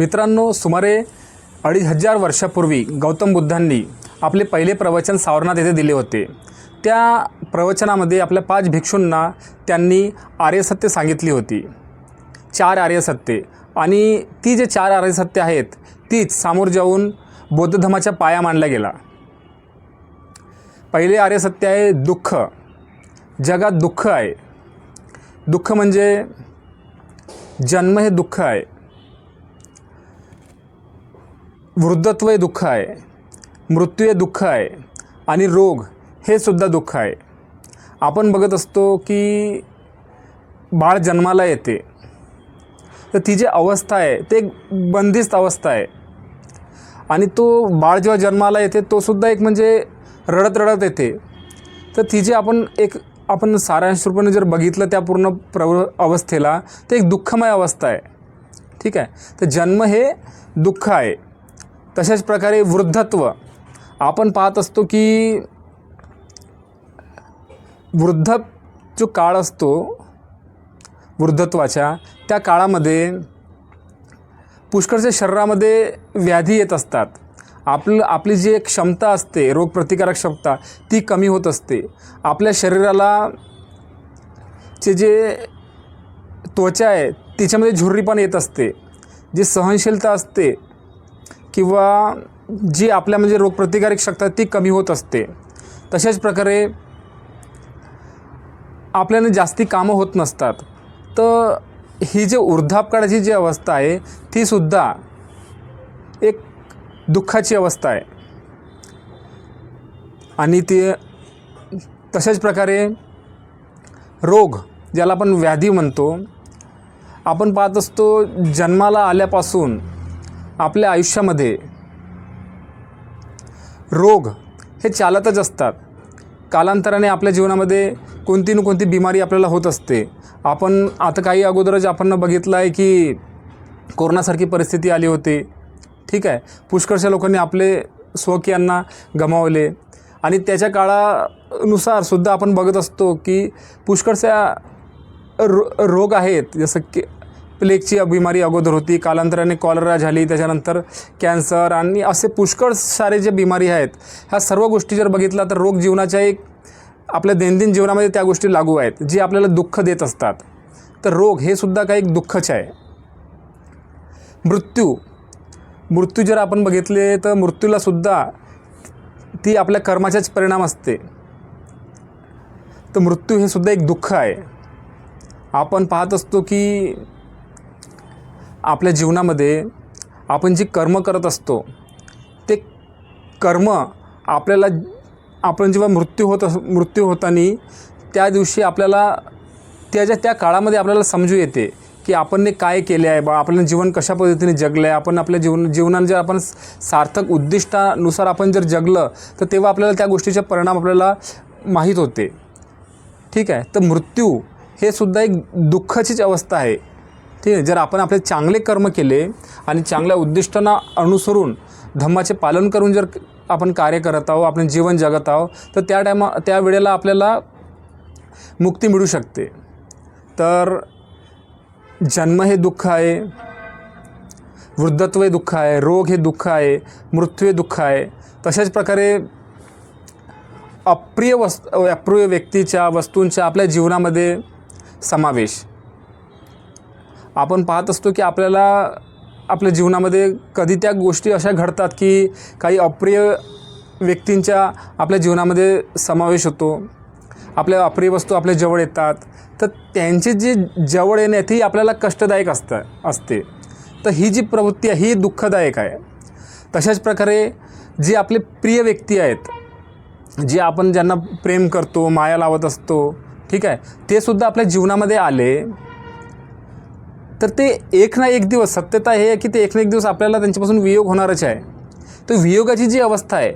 मित्रांनो सुमारे अडीच हजार वर्षापूर्वी गौतम बुद्धांनी आपले पहिले प्रवचन सावरणात येथे दिले होते. त्या प्रवचनामध्ये आपल्या पाच भिक्षूंना त्यांनी आर्यसत्य सांगितली होती. चार आर्यसत्ये. आणि ती जे चार आर्यसत्य आहेत तीच सामोर जाऊन बौद्धधमाच्या पाया मांडला गेला. पहिले आर्यसत्य आहे दुःख. जगात दुःख आहे. दुःख म्हणजे जन्म हे दुःख आहे. वृद्धत्व हे दुःख आहे मृत्यू हे दुःख आहे आणि रोग हे सुद्धा दुःख आहे. आपण बघत असतो की बाळ जन्माला येते. तर ती जी अवस्था आहे ते एक बंदिस्त अवस्था आहे. आणि तो बाळ जेव्हा जन्माला येते तो सुद्धा एक म्हणजे रडत रडत येते. तर ती जी आपण एक आपण सारांश रूपाने जर बघितलं त्या पूर्ण प्रव अवस्थेला ते एक दुःखमय अवस्था आहे. ठीक आहे? तर जन्म हे दुःख आहे. तशाच प्रकारे वृद्धत्व. आपण पाहत असतो की वृद्ध जो काळ असतो वृद्धत्वाच्या त्या काळामध्ये पुष्कळच्या शरीरामध्ये व्याधी येत असतात. आपलं आपली जी एक क्षमता असते रोगप्रतिकारक क्षमता ती कमी होत असते. आपल्या शरीराला चे जे त्वचा आहे तिच्यामध्ये झुर्रीपण येत असते. जी सहनशीलता असते किंवा जी आपल्या म्हणजे रोगप्रतिकारक शक्ती ती कमी होत असते. तशाच प्रकारे आपल्याला जास्ती कामं होत नसतात. तर ही जे वृद्धापकाळाची जी अवस्था आहे तीसुद्धा एक दुःखाची अवस्था आहे. आणि ती तशाच प्रकारे रोग ज्याला आपण व्याधी म्हणतो आपण पाहत असतो जन्माला आल्यापासून आपल्या आयुष्यामध्ये रोग हे चालतच असतात. कालांतराने आपल्या जीवनामध्ये कोणती न कोणती बिमारी आपल्याला होत असते. आपण आता काही अगोदरच आपण बघितलं आहे की कोरोनासारखी परिस्थिती आली होती. ठीक आहे. पुष्कळशा लोकांनी आपले स्वकीयांना गमावले. आणि त्याच्या काळानुसार सुद्धा आपण बघत असतो की पुष्कळशा रो रोग आहेत. जसं की प्लेगची बिमारी अगोदर होती. कालांतराने कॉलरा झाली. त्याच्यानंतर कॅन्सर आणि असे पुष्कळ सारे जे बिमारी आहेत ह्या सर्व गोष्टी जर बघितल्या तर रोग जीवनाच्या एक आपल्या दैनंदिन जीवनामध्ये त्या गोष्टी लागू आहेत जी आपल्याला दुःख देत असतात. तर रोग हे सुद्धा काही एक दुःखच आहे. मृत्यू. मृत्यू जर आपण बघितले तर मृत्यूलासुद्धा ती आपल्या कर्माचाच परिणाम असते. तर मृत्यू हे सुद्धा एक दुःख आहे. आपण पाहत असतो की आपल्या जीवनामध्ये आपण जी कर्म करत असतो ते कर्म आपल्याला आपण जेव्हा मृत्यू होत अस मृत्यू होताना त्या दिवशी आपल्याला त्याच्या त्या काळामध्ये आपल्याला समजू येते की आपण काय केले आहे बा आपलं जीवन कशा पद्धतीने जगलं आहे आपण आपल्या जीवन जीवनात जर आपण सार्थक उद्दिष्टानुसार आपण जर जगलं तर तेव्हा आपल्याला त्या गोष्टीचे परिणाम आपल्याला माहीत होते. ठीक आहे? तर मृत्यू हे सुद्धा एक दुःखाचीच अवस्था आहे. ठीक आहे जर आपण आपले चांगले कर्म केले आणि चांगल्या उद्दिष्टांना अनुसरून धम्माचे पालन करून जर आपण कार्य करत आहोत आपण जीवन जगत आहोत तर त्या टायमा त्या वेळेला आपल्याला मुक्ती मिळू शकते. तर जन्म हे दुःख आहे वृद्धत्व हे दुःख आहे रोग हे दुःख आहे मृत्यू हे दुःख आहे तशाच प्रकारे अप्रिय वस् अप्रिय व्यक्तीच्या वस्तूंच्या आपल्या जीवनामध्ये समावेश. आपण पाहत असतो की आपल्याला आपल्या जीवनामध्ये कधी त्या गोष्टी अशा घडतात की काही अप्रिय व्यक्तींच्या आपल्या जीवनामध्ये समावेश होतो. आपल्या अप्रिय वस्तू आपल्या जवळ येतात. तर त्यांची जी जवळ येणे ती आपल्याला कष्टदायक असतं असते. तर ही जी प्रवृत्ती आहे ही दुःखदायक आहे. तशाच प्रकारे जी आपले प्रिय व्यक्ती आहेत जे आपण ज्यांना प्रेम करतो माया लावत असतो ठीक आहे ते सुद्धा आपल्या जीवनामध्ये आले. तर ते एक ना एक दिवस सत्यता हे आहे की ते एक ना एक दिवस आपल्याला त्यांच्यापासून वियोग होणारच आहे. तर वियोगाची जी अवस्था आहे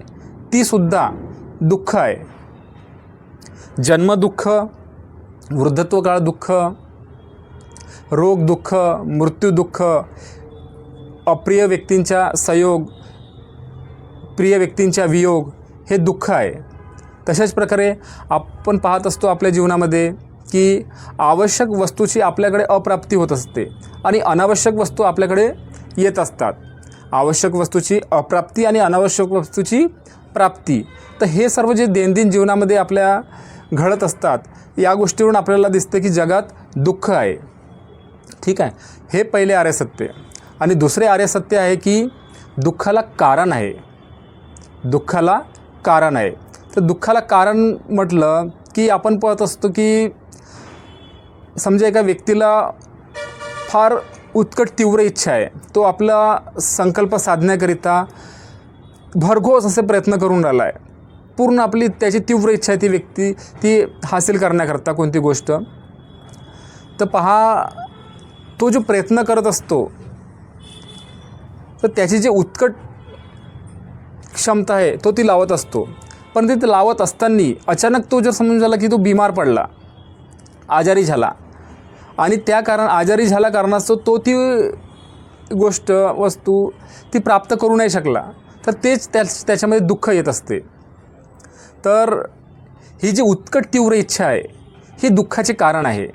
ती सुद्धा दुःख आहे. जन्म दुःख वृद्धत्व काळ दुःख रोग दुःख मृत्यू दुःख अप्रिय व्यक्तींच्या संयोग प्रिय व्यक्तींच्या वियोग हे दुःख आहे. तशाच प्रकारे आपण पाहत असतो आपल्या जीवनामध्ये की आवश्यक वस्तूची आपल्याकडे अप्राप्ती होत असते आणि अनावश्यक वस्तू आपल्याकडे येत असतात. आवश्यक वस्तूची अप्राप्ती आणि अनावश्यक वस्तूची प्राप्ती. तर हे सर्व जे दैनंदिन जीवनामध्ये आपल्या घडत असतात या गोष्टीवरून आपल्याला दिसतं की जगात दुःख आहे. ठीक आहे? हे पहिले आर्य सत्य आणि दुसरे आर्य सत्य आहे की दुःखाला कारण आहे. दुःखाला कारण आहे. तर दुःखाला कारण म्हटलं की आपण पाहत असतो की समजा एका व्यक्तीला फार उत्कट तीव्र इच्छा आहे तो आपला संकल्प साधण्याकरिता भरघोस असे प्रयत्न करून राहिला आहे पूर्ण आपली त्याची तीव्र इच्छा आहे ती व्यक्ती ती हासिल करण्याकरता कोणती गोष्ट. तर पहा तो जो प्रयत्न करत असतो तर त्याची जी उत्कट क्षमता आहे तो ती लावत असतो. पण ते लावत असताना अचानक तो जर समजून झाला की तो बिमार पडला आजारी झाला आणि त्या कारण आजारी झाल्या कारणास्तव तो ती गोष्ट वस्तू ती प्राप्त करू नाही शकला तर तेच त्या त्याच्यामध्ये दुःख येत असते. तर ही जी उत्कट तीव्र इच्छा आहे ही दुःखाचे कारण आहे.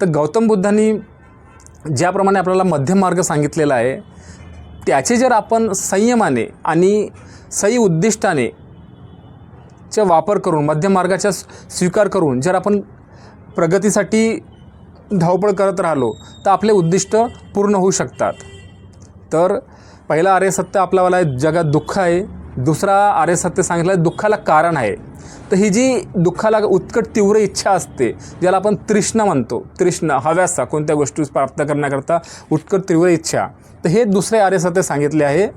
तर गौतम बुद्धांनी ज्याप्रमाणे आपल्याला मध्यम मार्ग सांगितलेला आहे त्याचे जर आपण संयमाने आणि सही उद्दिष्टाने चा वापर करून मध्यम मार्गाचा स्वीकार करून जर आपण प्रगतीसाठी धावपळ करत राहिलो तर आपले उद्दिष्ट पूर्ण होऊ शकतात. तर पहिला आर्यसत्य आपल्यावाला आहे जगात दुःख आहे. दुसरा आर्यसत्य सांगितलं आहे दुःखाला कारण आहे. तर ही जी दुःखाला उत्कट तीव्र इच्छा असते ज्याला आपण तृष्णा म्हणतो. तृष्णा हव्यासा कोणत्या गोष्टी प्राप्त करण्याकरता उत्कट तीव्र इच्छा. तर हे दुसरे आर्यसत्य सांगितले आहे.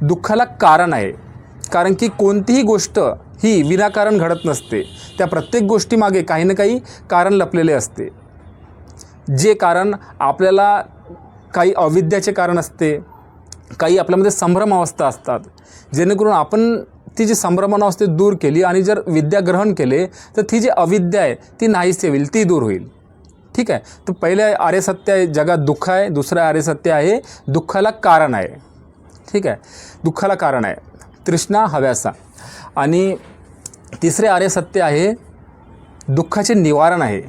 दुःखाला कारण आहे. कारण की कोणतीही गोष्ट ही विनाकारण घडत नसते. त्या प्रत्येक गोष्टीमागे काही ना काही कारण लपलेले असते. जे कारण आपल्याला काही अविद्याचे कारण असते काही आपल्यामध्ये संभ्रम अवस्था असतात. जेणेकरून आपण ती जी संभ्रमण अवस्थे दूर केली आणि जर विद्या ग्रहण केले तर ती जी अविद्या आहे ती नाहीसे होईल ती दूर होईल. ठीक आहे? तर पहिले आर्यसत्य आहे जगात दुःख आहे दुसरं आर्यसत्य आहे दुःखाला कारण आहे. ठीक आहे? दुःखाला कारण आहे. तृष्णा हव्यासा. आणि तिसरे आर्य सत्य आहे दुःखाचे निवारण आहे.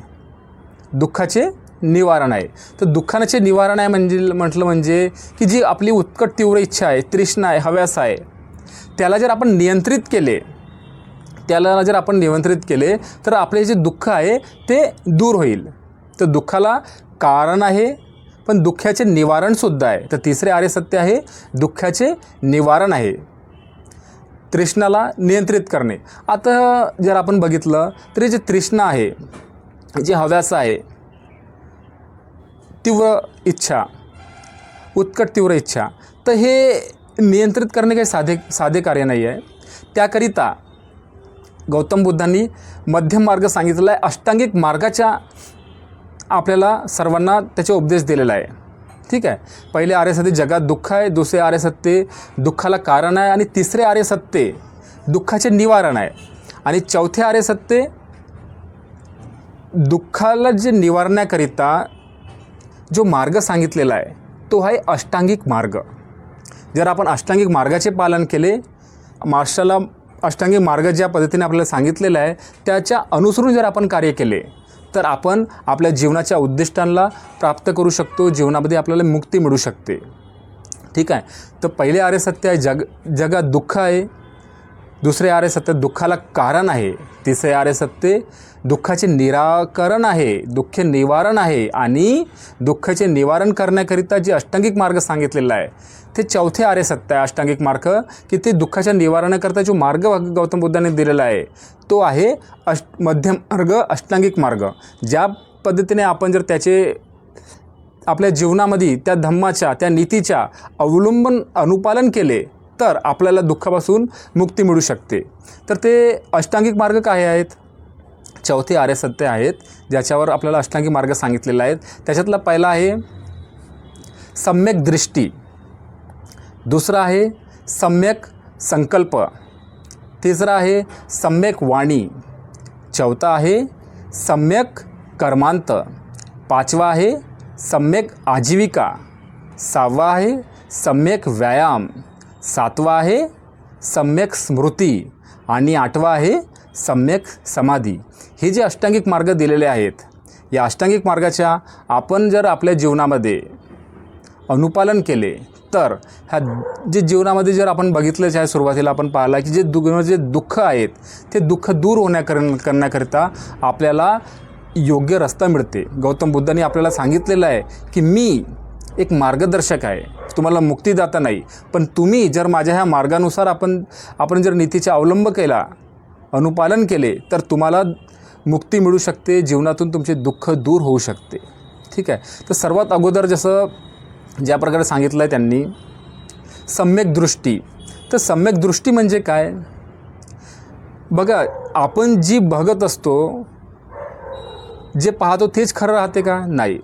दुःखाचे निवारण आहे. तर दुःखानाचे निवारण आहे म्हणजे म्हटलं म्हणजे की जी आपली उत्कट तीव्र इच्छा आहे तृष्णा आहे हव्यास आहे त्याला जर आपण नियंत्रित केले त्याला जर आपण नियंत्रित केले तर आपले जे दुःख आहे ते दूर होईल. तर दुःखाला कारण आहे पण दुःखाचे निवारणसुद्धा आहे. तर तिसरे आर्य सत्य आहे दुःखाचे निवारण आहे. तृष्णाला नियंत्रित करणे. आता जर आपण बघितलं तर जे तृष्णा आहे जे हव्यास आहे तीव्र इच्छा उत्कट तीव्र इच्छा तर हे नियंत्रित करणे काही साधे साधे कार्य नाही आहे. त्याकरिता गौतम बुद्धांनी मध्यम मार्ग सांगितलेला आहे. अष्टांगिक मार्गाच्या आपल्याला सर्वांना त्याचे उपदेश दिलेला आहे. ठीक आहे. पहिले आर्य सत्य जगात दुःख आहे दुसरे आर्य सत्य दुःखाला कारण आहे आणि तिसरे आर्य सत्य दुःखाचे निवारण आहे. आणि चौथे आर्य सत्य दुःखाला जे निवारण्याकरिता जो मार्ग सांगितलेला आहे तो आहे अष्टांगिक मार्ग. जर आपण अष्टांगिक मार्गाचे पालन केले मार्शाला अष्टांगिक मार्ग ज्या पद्धतीने आपल्याला सांगितलेला आहे त्याच्या अनुसरून जर आपण कार्य केले तर आपण आपल्या जीवनाच्या उद्दिष्टांना प्राप्त करू शकतो जीवनामध्ये आपल्याला मुक्ती मिळू शकते. ठीक आहे? तर पहिले आर्य सत्य आहे जग जगात दुःख आहे. दुसरे आर्य सत्य दुःखाला कारण आहे. तिसरे आर्य सत्य दुःखाचे निराकरण आहे दुःख निवारण आहे. आणि दुःखाचे निवारण करण्याकरिता जे अष्टांगिक मार्ग सांगितलेला आहे ते चौथे आर्य सत्य आहे. अष्टांगिक मार्ग की ते दुःखाच्या निवारणाकरता जो मार्ग गौतम बुद्धाने दिलेला आहे तो आहे अष्ट मध्यम मार्ग अष्टांगिक मार्ग. ज्या पद्धतीने आपण जर त्याचे आपल्या जीवनामध्ये त्या धम्माच्या त्या नीतीच्या अवलंबन अनुपालन केले तर आपल्याला दुःखापासून मुक्ती मिळू शकते. तर ते अष्टांगिक मार्ग काय आहेत? चौथे आर्यसत्य आहेत ज्याच्यावर आपल्याला अष्टांगिक मार्ग सांगितलेला आहेत. त्याच्यातला पहिला आहे सम्यक दृष्टी. दुसरा आहे सम्यक संकल्प. तिसरा आहे सम्यक वाणी. चौथा आहे सम्यक कर्मांत. पाचवा आहे सम्यक आजीविका. सहावा आहे सम्यक व्यायाम. सातवा आहे सम्यक स्मृती. आणि आठवा आहे सम्यक समाधी. हे जे अष्टांगिक मार्ग दिलेले आहेत या अष्टांगिक मार्गाच्या आपण जर आपल्या जीवनामध्ये अनुपालन केले तर ह्या जे जीवनामध्ये जर आपण बघितलंच आहे सुरुवातीला आपण पाहिला की जे दु जे दुःख आहेत ते दुःख दूर होण्याकर करण्याकरिता आपल्याला योग्य रस्ता मिळते. गौतम बुद्धांनी आपल्याला सांगितलेलं आहे की मी एक मार्गदर्शक आहे. तुम्हाला मुक्तीदाता नाही. पण तुम्ही जर माझ्या ह्या मार्गानुसार आपण आपण जर नीतीचा अवलंब केला अनुपालन केले तर तुम्हाला मुक्ती मिळू शकते जीवनातून तुमचे दुःख दूर होऊ शकते. ठीक आहे? तर सर्वात अगोदर जसं ज्या प्रकारे सांगितलं आहे त्यांनी सम्यक दृष्टी. तर सम्यक दृष्टी म्हणजे काय? बघा आपण जी बघत असतो जे पाहतो तेच खरं राहते का? नाही.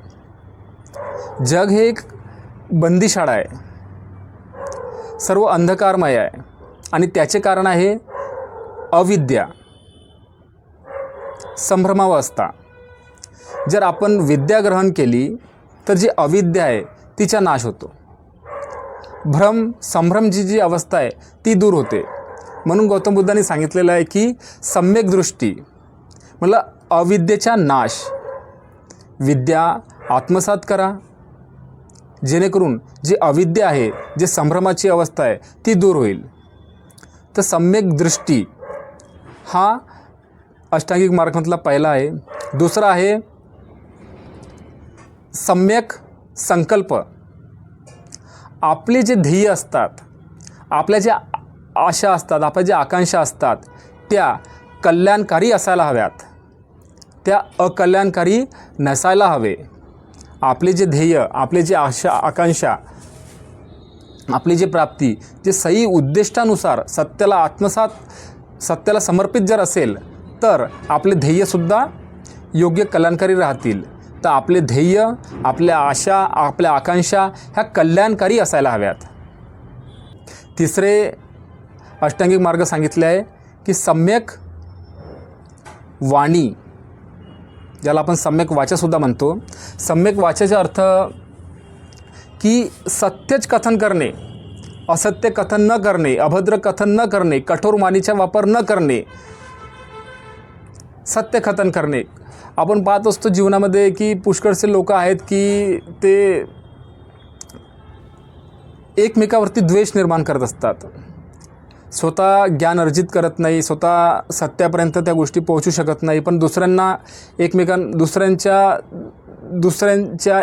जग हे एक बंदीशाळा आहे. सर्व अंधकारमय आहे. आणि त्याचे कारण आहे अविद्या. संभ्रमावस्था. जर आपण विद्या ग्रहण केली तर जी अविद्या आहे तिचा नाश होतो. भ्रम संभ्रमची जी अवस्था आहे ती दूर होते. म्हणून गौतम बुद्धांनी सांगितलेलं आहे की सम्यक दृष्टी मला अविद्येचा नाश. विद्या आत्मसात करा. जेणेकरून जी अविद्या आहे जे संभ्रमाची अवस्था आहे ती दूर होईल. तर सम्यक दृष्टी हा अष्टांगिक मार्गातला पहिला आहे. दुसरा आहे सम्यक संकल्प. आपले जे ध्येय असतात आपल्या ज्या आशा असतात आपल्या ज्या आकांक्षा असतात त्या कल्याणकारी असायला हव्यात. त्या अकल्याणकारी नसायला हवे. आपले जे ध्येय आपले जे आशा आकांक्षा आपली जी प्राप्ती जे सही उद्दिष्टानुसार सत्याला आत्मसात सत्याला समर्पित जर असेल तर आपले ध्येयसुद्धा योग्य कल्याणकारी राहतील. तर आपले ध्येय आपल्या आशा आपल्या आकांक्षा ह्या कल्याणकारी असायला हव्यात. तिसरे अष्टांगिक मार्ग सांगितले आहे की सम्यक वाणी ज्याला आपण सम्यक वाचासुद्धा म्हणतो सम्यक वाचाचा अर्थ की सत्यच कथन करणे असत्य कथन न करणे अभद्र कथन न करणे कठोर वाणीचा वापर न करणे सत्य कथन करणे. आपण पाहत असतो जीवनामध्ये की पुष्कळसे लोक आहेत की ते एकमेकावरती द्वेष निर्माण करत असतात. स्वतः ज्ञान अर्जित करत नाही स्वतः सत्यापर्यंत त्या गोष्टी पोहोचू शकत नाही पण दुसऱ्यांना एकमेकां दुसऱ्यांच्या दुसऱ्यांच्या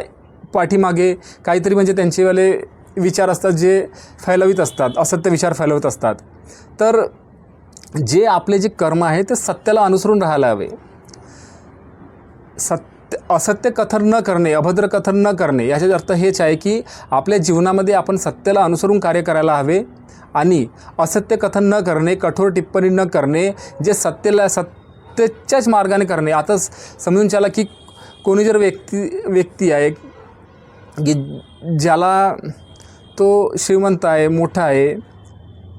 पाठीमागे काहीतरी म्हणजे त्यांचेवाले विचार असतात जे फैलवित असतात असत्य विचार फैलवत असतात. तर जे आपले जे कर्म आहे ते सत्याला अनुसरून राहायला हवे. सत्य असत्य कथन न करणे अभद्र कथन न करणे याचा अर्थ हेच आहे की आपल्या जीवनामध्ये आपण सत्याला अनुसरून कार्य करायला हवे आणि असत्य कथन न करणे कठोर टिप्पणी न करणे जे सत्तेला सत्तेच्याच मार्गाने करणे. आता समजून चाला की कोणी जर व्यक्ती व्यक्ती आहे की ज्याला तो श्रीमंत आहे मोठा आहे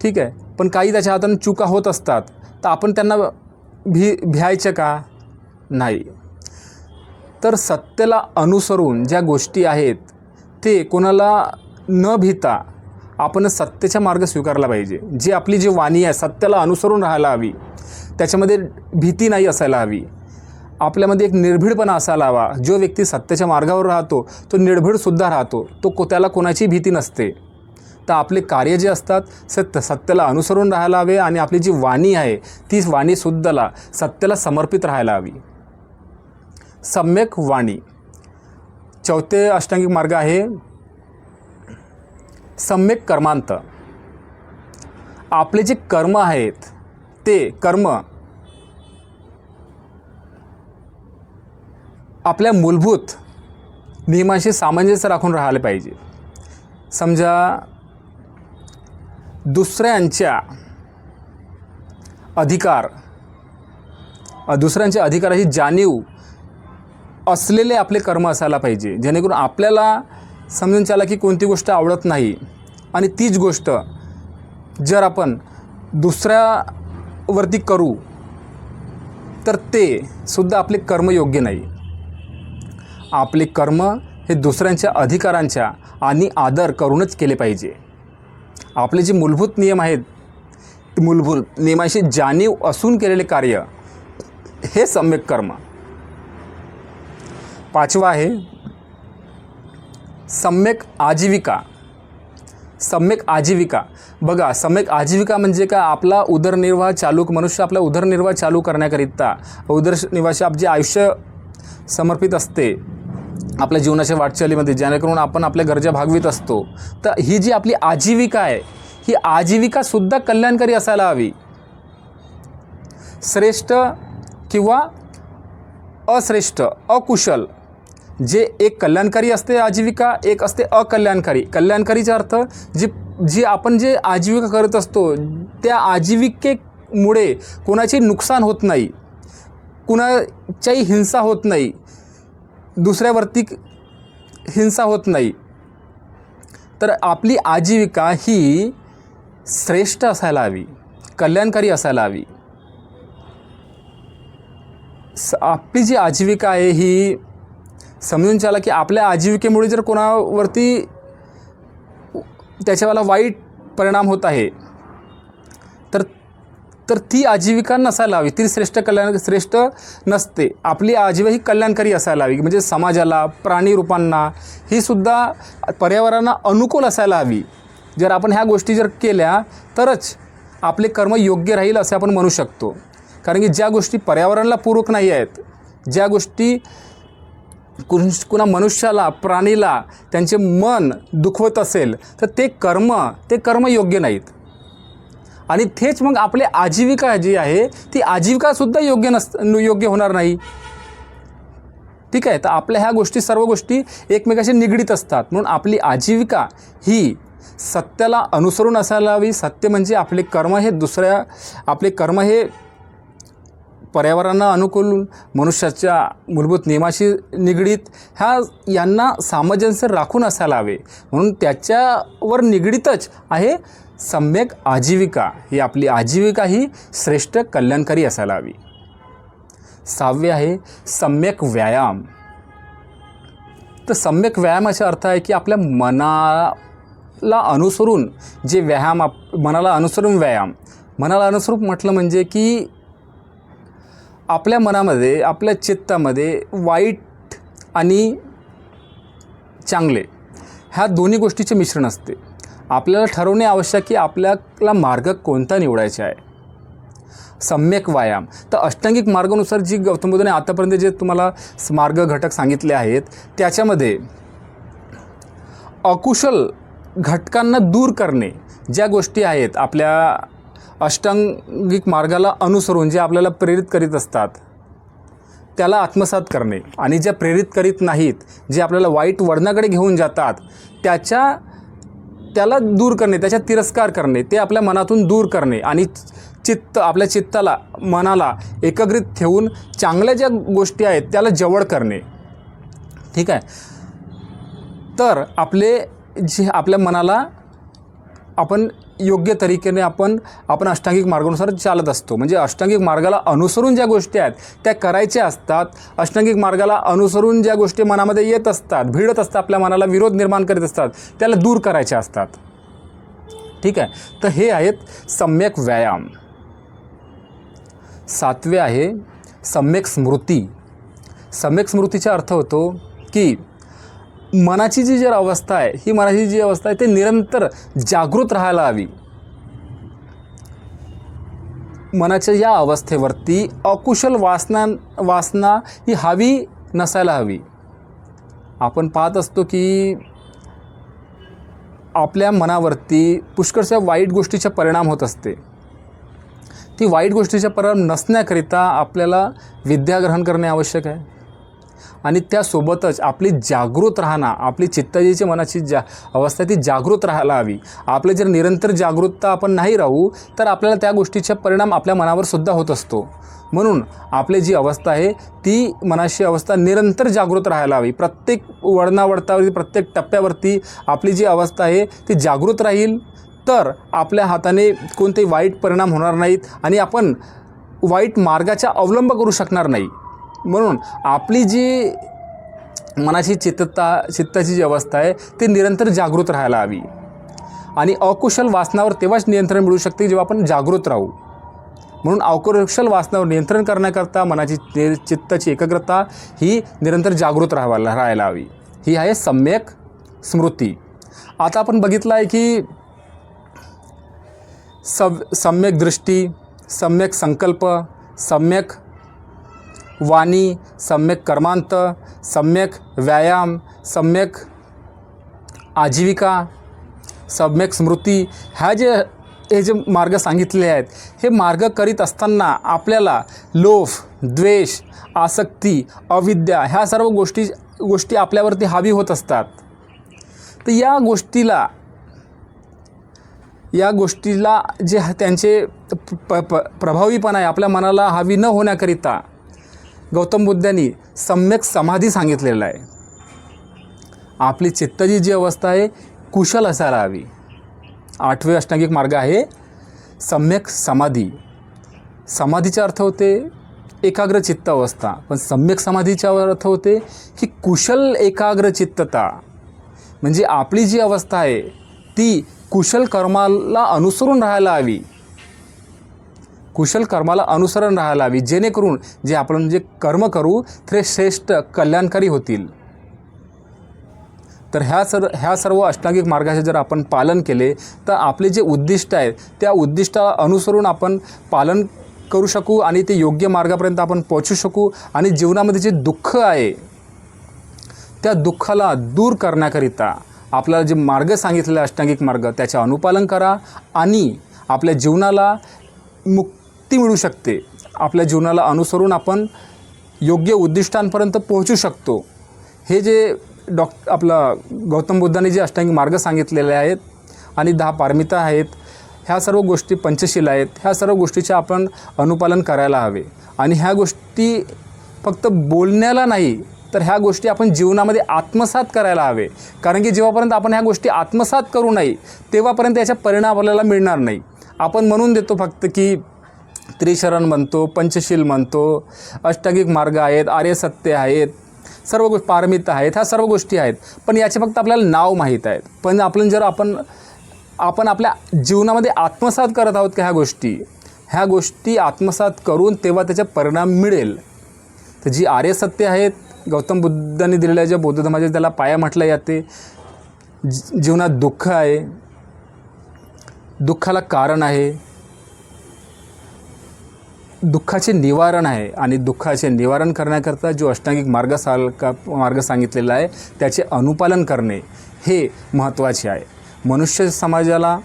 ठीक आहे पण काही त्याच्या हातानं चुका होत असतात तर आपण त्यांना भी भ्यायचं का? नाही. तर सत्यला अनुसरून ज्या गोष्टी आहेत ते कोणाला न भीता आपण सत्तेचा मार्ग स्वीकारला पाहिजे. जी आपली जी वाणी आहे सत्याला अनुसरून राहायला हवी. त्याच्यामध्ये भीती नाही असायला हवी. आपल्यामध्ये एक निर्भीडपणा असायला हवा. जो व्यक्ती सत्याच्या मार्गावर राहतो तो निर्भीडसुद्धा राहतो. तो को त्याला कोणाची भीती नसते. तर आपले कार्य जे असतात सत्य सत्याला अनुसरून राहायला हवे आणि आपली जी वाणी आहे ती वाणीसुद्धाला सत्याला समर्पित राहायला हवी. सम्यक वाणी. चौथे अष्टांगिक मार्ग आहे सम्यक कर्मांत. आपले जे कर्म आहेत ते कर्म आपल्या मूलभूत नियमांशी सामंजस्य राखून राहिले पाहिजे. समजा दुसऱ्यांच्या अधिकार दुसऱ्यांच्या अधिकाराची जाणीव असलेले आपले कर्म असायला पाहिजे. जेणेकरून आपल्याला समजून चाला की कोणती गोष्ट आवडत नाही. आणि तीच गोष्ट जर आपण दुसऱ्यावरती करू तर ते सुद्धा आपले कर्म योग्य नाही. आपले कर्म हे दुसऱ्यांच्या अधिकारांच्या आणि आदर करूनच केले पाहिजे. आपले जे मूलभूत नियम आहेत मूलभूत नियमाशी जाणीव असून केलेले कार्य हे सम्यक कर्म. पाचवा आहे सम्यक आजीविका. सम्यक आजीविका. बघा सम्यक आजीविका म्हणजे का आपला उदरनिर्वाह चालू मनुष्य आपला उदरनिर्वाह चालू करण्याकरिता उदरनिर्वाहाचे आप जे आयुष्य समर्पित असते. आपल्या जीवनाच्या वाटचालीमध्ये जेणेकरून आपण आपल्या गरजा भागवित असतो. तर ही जी आपली आजीविका आहे ही आजीविकासुद्धा कल्याणकारी असायला हवी. श्रेष्ठ किंवा अश्रेष्ठ अकुशल जे एक कल्याणकारी असते आजीविका एक असते अकल्याणकारी. कल्याणकारीचा अर्थ जी जी आपण जे आजीविका करत असतो त्या आजीविकेमुळे कोणाचे नुकसान होत नाही. कुणाच्याही हिंसा होत नाही. दुसऱ्यावरती हिंसा होत नाही. तर आपली आजीविका ही श्रेष्ठ असायला हवी कल्याणकारी असायला हवी. स आपली जी आजीविका आहे ही समजून चाला की आपल्या आजीविकेमुळे जर कोणावरती त्याच्यावाला वाईट परिणाम होत आहे तर ती आजीविका नसायला हवी. ती श्रेष्ठ कल्याण श्रेष्ठ नसते. आपली आजीविका ही कल्याणकारी असायला हवी. म्हणजे समाजाला प्राणी रूपांना ही सुद्धा पर्यावरणाला अनुकूल असायला हवी. जर आपण ह्या गोष्टी जर केल्या तरच आपले कर्म योग्य राहील असे आपण म्हणू शकतो. कारण की ज्या गोष्टी पर्यावरणाला पूरक नाही आहेत ज्या गोष्टी कुण कुणा मनुष्याला प्राणीला त्यांचे मन दुखवत असेल तर ते कर्म ते कर्म योग्य नाहीत. आणि तेच मग आपली आजीविका जी आहे ती आजीविकासुद्धा योग्य नस योग्य होणार नाही. ठीक आहे? तर आपल्या ह्या गोष्टी सर्व गोष्टी एकमेकाशी निगडीत असतात. म्हणून आपली आजीविका ही सत्याला अनुसरून असायला हवी सत्य म्हणजे आपले कर्म हे दुसऱ्या आपले कर्म हे पर्यावरणाला अनुकूल मनुष्याच्या मूलभूत नियमाशी निगडीत ह्या यांना सामंजस्य राखून असायला हवे म्हणून त्याच्यावर निगडीतच आहे सम्यक आजीविका ही आपली आजीविका ही श्रेष्ठ कल्याणकारी असायला हवी. सहावे आहे सम्यक व्यायाम. तर सम्यक व्यायामाचा अर्थ आहे की आपल्या मनाला अनुसरून जे व्यायाम आप मनाला अनुसरून व्यायाम. मनाला अनुसरून म्हटलं म्हणजे की आपल्या मनामध्ये आपल्या चित्तामध्ये वाईट आणि चांगले ह्या दोन्ही गोष्टीचे मिश्रण असते. आपल्याला ठरवणे आवश्यक की आपल्याला मार्ग कोणता निवडायचा आहे. सम्यक व्यायाम. तर अष्टांगिक मार्गानुसार जी गौतम बुद्धाने आतापर्यंत जे तुम्हाला मार्ग घटक सांगितले आहेत त्याच्यामध्ये अकुशल घटकांना दूर करणे ज्या गोष्टी आहेत आपल्या अष्टांगिक मार्गाला अनुसरून जे आपल्याला प्रेरित करीत असतात त्याला आत्मसात करणे. आणि ज्या प्रेरित करीत नाहीत जे आपल्याला वाईट वळणाकडे घेऊन जातात त्याच्या त्याला दूर करणे त्याच्या तिरस्कार करणे ते आपल्या मनातून दूर करणे आणि चित्त आपल्या चित्ताला मनाला एकत्रित ठेवून चांगल्या ज्या गोष्टी आहेत त्याला जवळ करणे. ठीक आहे? तर आपले जे आपल्या मनाला आपण योग्य तरीकेने आपण आपण अष्टांगिक मार्गानुसार चालत असतो. म्हणजे अष्टांगिक मार्गाला अनुसरून ज्या गोष्टी आहेत त्या करायच्या असतात. अष्टांगिक मार्गाला अनुसरून ज्या गोष्टी मनामध्ये येत असतात भिडत असतात आपल्या मनाला विरोध निर्माण करीत असतात त्याला दूर करायच्या असतात. ठीक आहे? तर हे आहेत सम्यक व्यायाम. सातवे आहे सम्यक स्मृती. सम्यक स्मृतीचा अर्थ होतो की मनाची जी जर अवस्था आहे ही मनाची जी अवस्था आहे ते निरंतर जागृत राहायला हवी. मनाच्या या अवस्थेवरती अकुशल वासना वासना ही हवी नसायला हवी. आपण पाहत असतो की आपल्या मनावरती पुष्कळशा वाईट गोष्टीचा परिणाम होत असते. ती वाईट गोष्टीचा परिणाम नसण्याकरिता आपल्याला विद्याग्रहण करणे आवश्यक आहे. आणि त्यासोबतच आपली जागृत राहणं आपली चित्ताजीची मनाची जा अवस्था ती जागृत राहायला हवी. आपले जर निरंतर जागृतता आपण नाही राहू तर आपल्याला त्या गोष्टीचा परिणाम आपल्या मनावर सुद्धा होत असतो. म्हणून आपली जी अवस्था आहे ती मनाची अवस्था निरंतर जागृत राहायला हवी. प्रत्येक वळणावळतावरती प्रत्येक टप्प्यावरती आपली जी अवस्था आहे ती जागृत राहील. तर आपल्या हाताने कोणतेही वाईट परिणाम होणार नाहीत आणि आपण वाईट मार्गाचा अवलंब करू शकणार नाही. म्हणून आपली जी मनाची चित्तता चित्ताची जी अवस्था आहे ती निरंतर जागृत राहायला हवी. आणि अकुशल वासनावर तेव्हाच नियंत्रण मिळू शकते जेव्हा आपण जागृत राहू. म्हणून अकुशल वासनावर नियंत्रण करण्याकरता मनाची चित्ताची एकाग्रता ही निरंतर जागृत राहायला राहायला हवी. ही आहे सम्यक स्मृती. आता आपण बघितलं आहे की सव सम्यक दृष्टी सम्यक संकल्प सम्यक वाणी सम्यक कर्मांत सम्यक व्यायाम सम्यक आजीविका सम्यक स्मृती ह्या जे हे जे मार्ग सांगितले आहेत हे मार्ग करीत असताना आपल्याला लोभ द्वेष आसक्ती अविद्या ह्या सर्व गोष्टी गोष्टी आपल्यावरती हावी होत असतात. तर या गोष्टीला या गोष्टीला जे त्यांचे प प प्रभावीपणा आहे आपल्या मनाला हावी न होण्याकरिता गौतम बुद्धांनी सम्यक समाधी सांगितलेलं आहे. आपली चित्ताची जी अवस्था आहे कुशल असायला हवी. आठवे अष्टांगिक मार्ग आहे सम्यक समाधी. समाधीचा अर्थ होते एकाग्र चित्त अवस्था. पण सम्यक समाधीचा अर्थ होते की कुशल एकाग्र चित्तता. म्हणजे आपली जी अवस्था आहे ती कुशल कर्माला अनुसरून राहायला हवी. कुशल कर्माला अनुसरण राहायला हवी जेणेकरून जे आपण जे कर्म करू ते श्रेष्ठ कल्याणकारी होतील. तर ह्या सर्व ह्या सर्व अष्टांगिक मार्गाचे जर आपण पालन केले तर आपले जे उद्दिष्ट आहेत त्या उद्दिष्टाला अनुसरून आपण पालन करू शकू आणि ते योग्य मार्गापर्यंत आपण पोचू शकू आणि जीवनामध्ये जे दुःख आहे त्या दुःखाला दूर करण्याकरिता आपल्याला जे मार्ग सांगितलेले अष्टांगिक मार्ग त्याचे अनुपालन करा आणि आपल्या जीवनाला मुक्त मिळू शकते. आपल्या जीवनाला अनुसरून आपण योग्य उद्दिष्टांपर्यंत पोहोचू शकतो. हे जे डॉक आपला गौतम बुद्धाने जे अष्टांगी मार्ग सांगितलेले आहेत आणि दहा पारमिता आहेत ह्या सर्व गोष्टी पंचशील आहेत ह्या सर्व गोष्टीचे आपण अनुपालन करायला हवे. आणि ह्या गोष्टी फक्त बोलण्याला नाही तर ह्या गोष्टी आपण जीवनामध्ये आत्मसात करायला हवे. कारण की जेव्हापर्यंत आपण ह्या गोष्टी आत्मसात करू नाही तेव्हापर्यंत याचा परिणाम आपल्याला मिळणार नाही. आपण म्हणून देतो फक्त की त्रिशरण म्हणतो पंचशील म्हणतो अष्टांगिक मार्ग आहेत आर्यसत्य आहेत सर्व गोष्टी पारमित आहेत ह्या सर्व गोष्टी आहेत. पण याचे फक्त आपल्याला नाव माहीत आहेत. पण आपण जर आपण आपण आपल्या जीवनामध्ये आत्मसात करत आहोत का ह्या गोष्टी? ह्या गोष्टी आत्मसात करून तेव्हा त्याचा परिणाम मिळेल. तर जी आर्यसत्य आहेत गौतम बुद्धांनी दिलेल्या ज्या बौद्ध धर्माच्या त्याला पाया म्हटलं जाते जी- जीवनात दुःख आहे दुःखाला कारण आहे दुःखाचे निवारण आहे आणि दुःखाचे निवारण करण्याकरता जो अष्टांगिक मार्ग साल का मार्ग सांगितलेला आहे त्याचे अनुपालन करणे हे महत्त्वाचे आहे. मनुष्य समाजाला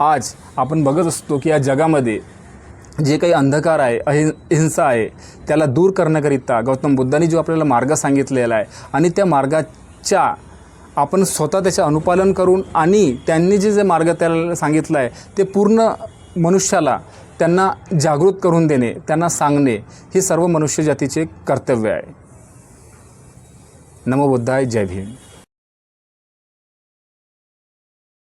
आज आपण बघत असतो की या जगामध्ये जे काही अंधकार आहे अहि हिंसा आहे त्याला दूर करण्याकरिता गौतम बुद्धांनी जो आपल्याला मार्ग सांगितलेला आहे आणि त्या मार्गाच्या आपण स्वतः त्याचे अनुपालन करून आणि त्यांनी जे जे मार्ग त्याला सांगितलं आहे ते पूर्ण मनुष्याला त्यांना जागृत करून देणे त्यांना सांगणे हे सर्व मनुष्यजातीचे कर्तव्य आहे. नमोबुद्धाय जय भीम.